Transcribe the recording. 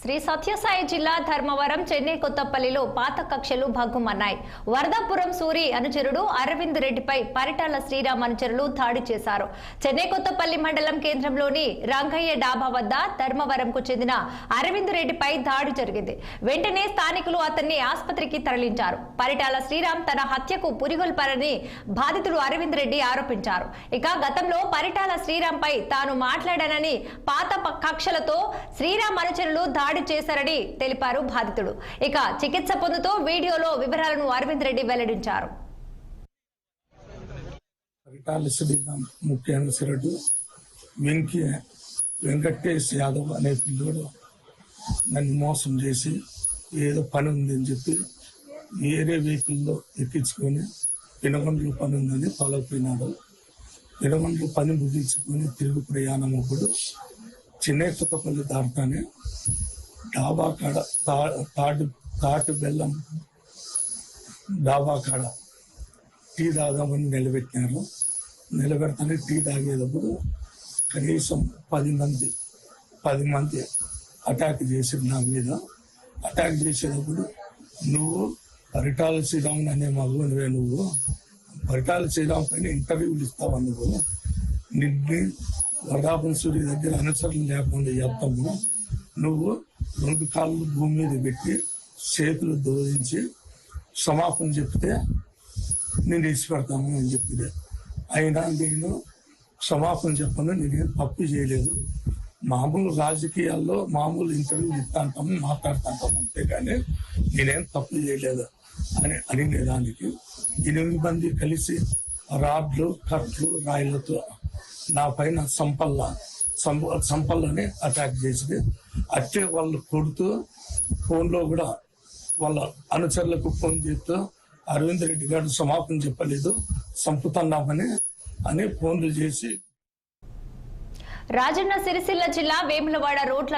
శ్రీ సత్యసాయి జిల్లా ధర్మవరం చెన్నై కొత్తపల్లిలో పాత కక్షలు భగ్గుమన్నాయి. వరదాపురం సూరి అనుచరుడు అరవింద్ రెడ్డిపై పరిటాల శ్రీరామ్ అనుచరులు దాడి చేశారు. చెన్నై కొత్తపల్లి మండలం కేంద్రంలోని రంగయ్య డాబా వద్ద ధర్మవరంకు చెందిన అరవింద్ రెడ్డిపై దాడి జరిగింది. వెంటనే స్థానికులు అతన్ని ఆసుపత్రికి తరలించారు. పరిటాల శ్రీరామ్ తన హత్యకు పురిగొల్పారని బాధితుడు అరవింద్ రెడ్డి ఆరోపించారు. ఇక గతంలో పరిటాల శ్రీరామ్ పై తాను మాట్లాడానని పాత కక్షలతో శ్రీరామ్ అనుచరులు దాడి చేశారని తెలిపారు బాధితుడు. ఇక చికిత్స పొందుతూ వీడియోలో వివరాలను అరవింద్ రెడ్డి వెల్లడించారు. శ్రీరామ్ ముఖ్య అనుసరుడు వెంకీ వెంకటేష్ యాదవ్ అనే పిల్లోడు నన్ను మోసం చేసి ఏదో పని ఉందని చెప్పి వేరే వెహికల్లో ఎక్కించుకొని పినగొండలు పని ఉందని తొలగిపోయినాడు పినగొండలు పని ముగించుకొని తిరుగు ప్రయాణం అప్పుడు చిన్న కొత్తపల్లి దాటుతానే డాబా కాడ తా- తాటు బెల్లం డాబా కాడ టీ తాగామని నిలబెట్టినారు. నిలబెడతానే టీ తాగేటప్పుడు కనీసం పది మంది పది మంది అటాక్ చేసి నా మీద. అటాక్ చేసేటప్పుడు నువ్వు పరిటాల శ్రీరామ్ అనే మగువనివే నువ్వు. పరిటాల శ్రీరామ్ పైన ఇంటర్వ్యూలు ఇస్తావు నువ్వు? నిన్ను వరదాపన సూర్య దగ్గర అనుసరణ లేకుండా చెప్తాము నువ్వు రెండు కాళ్ళు భూమి మీద పెట్టి చేతులు దోధించి క్షమాపణ చెప్తే నేను ఇచ్చిపెడతాను అని చెప్పింది. అయినా నేను క్షమాపణ చెప్పను నేనేం తప్పు చేయలేదు. మామూలు రాజకీయాల్లో మామూలు ఇంటర్వ్యూ ఇస్తాంటాము అంతే అంతేగాని నేనేం తప్పు చేయలేదు అని అడిగేదానికి ఎనిమిది మంది కలిసి రాడ్లు కట్లు రాయిలతో నా పైన సంపల్ల సంపల్లని అటాక్ చేసింది. అట్టే వాళ్ళు కొడుతూ ఫోన్లో కూడా వాళ్ళ అనుచరులకు ఫోన్ చేస్తూ అరవింద్ రెడ్డి గారు సమాపం చెప్పలేదు సంపుతున్నామని అని ఫోన్లు చేసి రాజన్న సిరిసిల్ల జిల్లా వేములవాడ రోడ్ల